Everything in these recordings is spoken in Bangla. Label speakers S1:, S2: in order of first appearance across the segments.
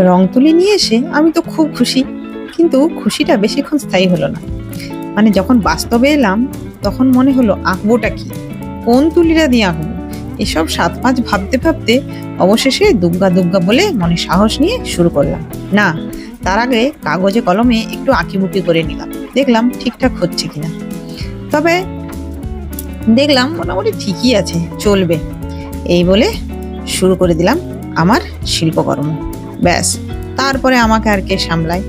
S1: রং তুলি নিয়ে এসে আমি তো খুব খুশি। কিন্তু খুশিটা বেশিক্ষণ স্থায়ী হলো না। মানে যখন বাস্তবে এলাম, তখন মনে হলো আঁকবোটা কি? কোন তুলিটা দিয়ে আঁকবো এসব সাত পাঁচ ভাবতে ভাবতে অবশেষে দুগ্গা দুগ্গা বলে মনে সাহস নিয়ে শুরু করলাম। না, তার আগে কাগজে কলমে একটু আঁকিবুকি করে নিলাম। দেখলাম ঠিকঠাক হচ্ছে কিনা। তবে দেখলাম মোটামুটি ঠিকই আছে, চলবে। এই বলে শুরু করে দিলাম আমার শিল্পকর্ম। ব্যাস। তারপরে আমাকে আর কে সামলায়?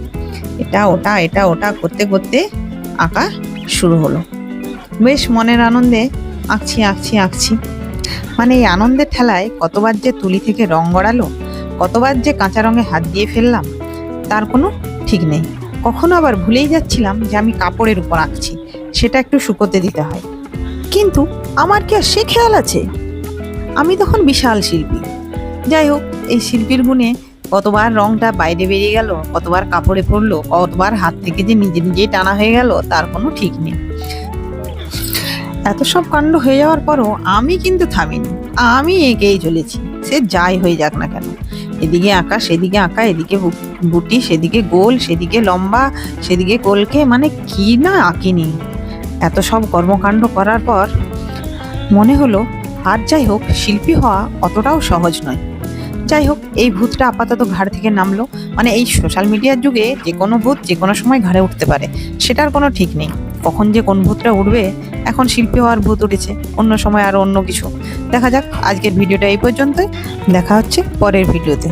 S1: এটা, ওটা এটা, ওটা করতে করতে আঁকা শুরু হলো। বেশ মনের আনন্দে আঁকছি আঁকছি আঁকছি। মানে এই আনন্দের ঠেলায় কতবার যে তুলি থেকে রং গড়ালো, কতবার যে কাঁচা রঙে হাত দিয়ে ফেললাম, তার কোনো ঠিক নেই। কখনো আবার ভুলেই যাচ্ছিলাম যে আমি কাপড়ের উপর আঁকছি, সেটা একটু শুকোতে দিতে হয়। কিন্তু আমার কি আর সে খেয়াল আছে? আমি তখন বিশাল শিল্পী। যাই হোক, এই শিল্পীর গুণে কতবার রংটা বাইরে বেরিয়ে গেল, কতবার কাপড়ে পড়ল, কতবার হাত থেকে যে নিজে নিজেই টানা হয়ে গেল, তার কোনো ঠিক নেই। এত সব কাণ্ড হয়ে যাওয়ার পরও আমি কিন্তু থামিনি, আমি এগিয়ে চলেছি, সে যাই হয়ে যাক না কেন। এদিকে আঁকা, সেদিকে আঁকা, এদিকে বুটি, সেদিকে গোল, সেদিকে লম্বা, সেদিকে কলকে মানে কি না আঁকিনি। এত সব কর্মকাণ্ড করার পর মনে হলো, আর যাই হোক, শিল্পী হওয়া অতটাও সহজ নয়। যাই হোক, এই ভূতটা আপাতত ঘাড় থেকে নামলো। মানে এই সোশ্যাল মিডিয়ার যুগে যে কোনো ভূত যে কোনো সময় ঘাড়ে উঠতে পারে। সেটার কোনো ঠিক নেই। কখন যে কোন ভূতটা উঠবে, এখন শিল্পী হওয়ার ভূত উঠেছে, অন্য সময় আরও অন্য কিছু। দেখা যাক, আজকের ভিডিওটা এই পর্যন্তই। দেখা হচ্ছে পরের ভিডিওতে